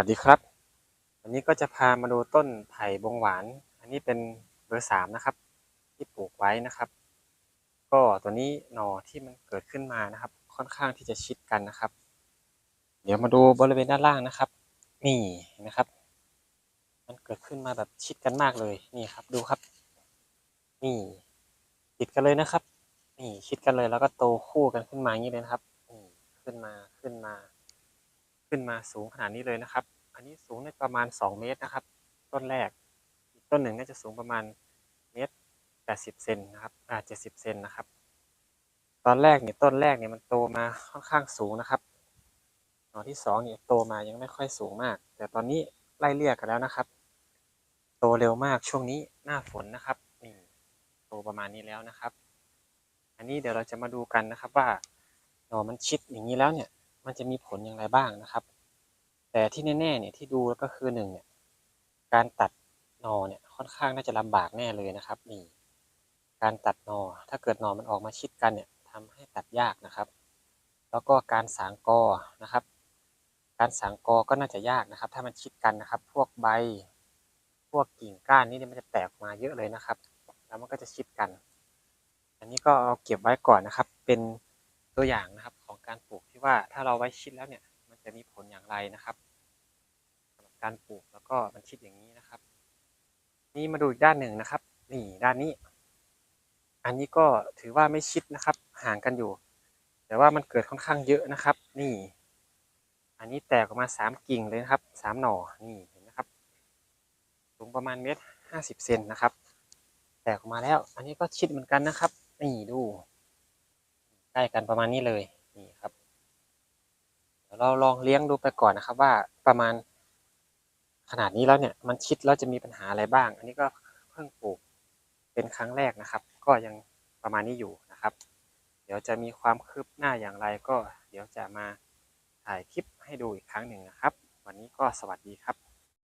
วัสดีครับ วันนี้ก็จะพามาดูต้นไผ่บงหวาน อันนี้เป็นเบอร์สามนะครับ ที่ปลูกไว้นะครับ ก็ตัวนี้หน่อที่มันเกิดขึ้นมานะครับ ค่อนข้างที่จะชิดกันนะครับ เดี๋ยวมาดูบริเวณด้านล่างนะครับ นี่นะครับ มันเกิดขึ้นมาแบบชิดกันมากเลยนี่ครับดูครับ นี่ติดกันเลยนะครับ นี่ชิดกันเลยแล้วก็โตคู่กันขึ้นมาอย่างนี้เลยนะครับนี่ขึ้นมาขึ้นมา ขึ้นมาสูงขนาดนี้เลยนะครับ อันนี้สูงในประมาณ 2 เมตรนะครับ ต้นแรก อีกต้นหนึ่งน่าจะสูงประมาณเมตร80เซนนะครับอ่า70เซนนะครับ ตอนแรกเนี่ยต้นแรกเนี่ยมันโตมาค่อนข้างสูงนะครับหน่อที่สองเนี่ยโตมายังไม่ค่อยสูงมาก แต่ตอนนี้ไล่เลี่ยกันแล้วนะครับ โตเร็วมากช่วงนี้หน้าฝนนะครับนี่โตประมาณนี้แล้วนะครับ อันนี้เดี๋ยวเราจะมาดูกันนะครับว่าหน่อมันชิดอย่างนี้แล้วเนี่ย มันจะมีผลอย่างไรบ้างนะครับ แต่ที่แน่ๆเนี่ยที่ดูแล้วก็คือหนึ่งเนี่ยการตัดหนอเนี่ยค่อนข้างน่าจะลำบากแน่เลยนะครับนี่การตัดหนอถ้าเกิดหนอมันออกมาชิดกันเนี่ยทำให้ตัดยากนะครับ แล้วก็การสางกอนะครับ การสางกอก็น่าจะยากนะครับ ถ้ามันชิดกันนะครับ พวกใบ พวกกิ่งก้านนี่เนี่ยมันจะแตกมาเยอะเลยนะครับ แล้วมันก็จะชิดกัน อันนี้ก็เอาเก็บไว้ก่อนนะครับ เป็นตัวอย่างนะครับของการปลูก ว่าถ้าเราไว้ชิดแล้วเนี่ย มันจะมีผลอย่างไรนะครับสำหรับการปลูกแล้วก็มันชิดอย่างนี้นะครับ นี่มาดูอีกด้านหนึ่งนะครับ นี่ด้านนี้ อันนี้ก็ถือว่าไม่ชิดนะครับ ห่างกันอยู่ แต่ว่ามันเกิดค่อนข้างเยอะนะครับ นี่ อันนี้แตกออกมาสามกิ่งเลยนะครับสามหน่อนี่เห็นไหมครับสูงประมาณเมตรห้าสิบเซนนะครับ แตกออกมาแล้ว อันนี้ก็ชิดเหมือนกันนะครับนี่ดูใกล้กันประมาณนี้เลย เราลองเลี้ยงดูไปก่อนนะครับ ว่าประมาณขนาดนี้แล้วเนี่ยมันชิดแล้วจะมีปัญหาอะไรบ้าง อันนี้ก็เพิ่งปลูกเป็นครั้งแรกนะครับ ก็ยังประมาณนี้อยู่นะครับ เดี๋ยวจะมีความคืบหน้าอย่างไรก็เดี๋ยวจะมาถ่ายคลิปให้ดูอีกครั้งหนึ่งนะครับ วันนี้ก็สวัสดีครับ